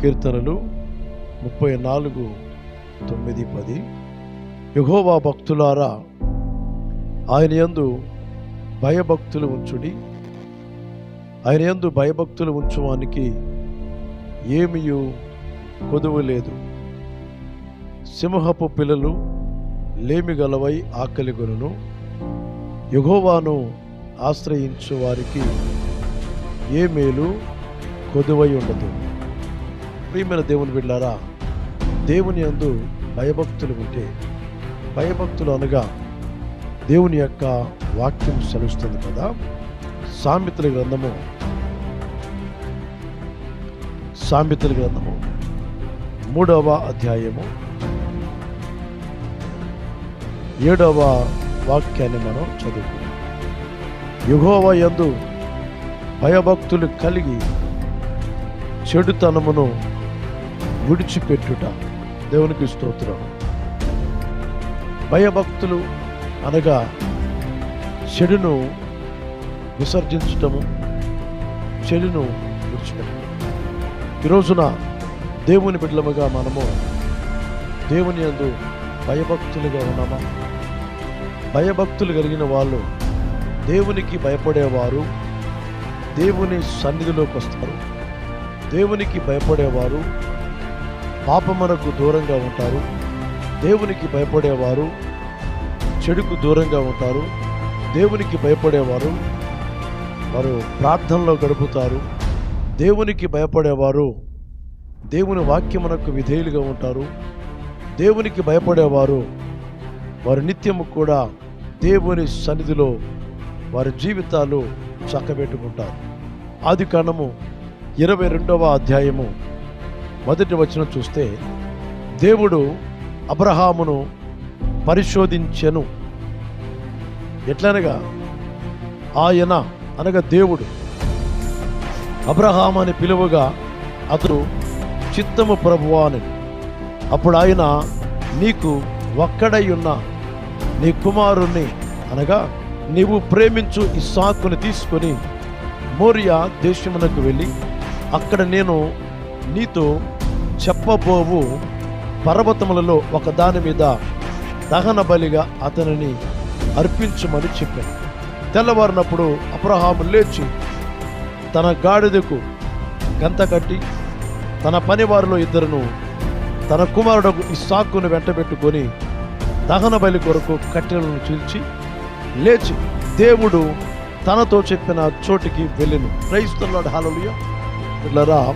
కీర్తనలు ముప్పై నాలుగు తొమ్మిది పది. యహోవా భక్తులారా ఆయన యందు భయభక్తులు ఉంచుడి. ఆయన యందు భయభక్తులు ఉంచువానికి ఏమియు కొదువు లేదు. సింహపు పిల్లలు లేమి గలవై ఆకలి కొనును ఆశ్రయించు వారికి ఏ మేలు కొదువై ఉండదు. ప్రియమైన దేవుని బిడ్డారా దేవుని యందు భయభక్తులు ఉంటే భయభక్తులు అనగా దేవుని యొక్క వాక్యం సెలవుస్తుంది కదా సామెతల గ్రంథము. సామెతల గ్రంథము. మూడవ అధ్యాయము. ఏడవ వాక్యాన్ని మనం చదువుకున్నాం యుగోవ యందు భయభక్తులు కలిగి చెడుతనమును విడిచిపెట్టుట దేవునికి స్తోత్రం. భయభక్తులు అనగా చెడును విసర్జించటము చెడును విడిచిపెట్టడం ఈరోజున దేవుని బిడ్డలముగా మనము దేవుని అందు భయభక్తులుగా ఉన్నామా? భయభక్తులు కలిగిన వాళ్ళు దేవునికి భయపడేవారు దేవుని సన్నిధిలోకి వస్తారు. దేవునికి భయపడేవారు పాపమునకు దూరంగా ఉంటారు. దేవునికి భయపడేవారు చెడుకు దూరంగా ఉంటారు. దేవునికి భయపడేవారు వారు ప్రార్థనలో గడుపుతారు. దేవునికి భయపడేవారు దేవుని వాక్యమునకు విధేయులుగా ఉంటారు. దేవునికి భయపడేవారు వారు నిత్యము కూడా దేవుని సన్నిధిలో వారి జీవితాలు చక్కబెట్టుకుంటారు. ఆది కాండము ఇరవై రెండవ అధ్యాయము. మొదటి వచనం చూస్తే దేవుడు అబ్రహామును పరిశోధించెను. ఎట్లనగా? ఆయన అనగా దేవుడు. అబ్రహాం అని పిలువగా అతడు చిత్తము ప్రభువా అని. అప్పుడు ఆయన నీకు ఒక్కడై ఉన్న నీ కుమారుణ్ణి అనగా నీవు ప్రేమించు ఇస్సాకుని తీసుకొని మోరియా దేశమునకు వెళ్ళి అక్కడ నేను నీతో చెప్పబోవు పర్వతములలో ఒకదాని మీద దహన బలిగా అతనిని అర్పించమని చెప్పాను. తెల్లవారినప్పుడు అబ్రహాము లేచి తన గాడిదకు గంత కట్టి తన పనివారిలో ఇద్దరును తన కుమారుడు ఇస్సాకును వెంటబెట్టుకొని దహన బలి కొరకు కట్టెలను చీల్చి లేచి దేవుడు తనతో చెప్పిన చోటికి వెళ్ళిను. క్రైస్తవులాడు హాలలుయ పిల్లరా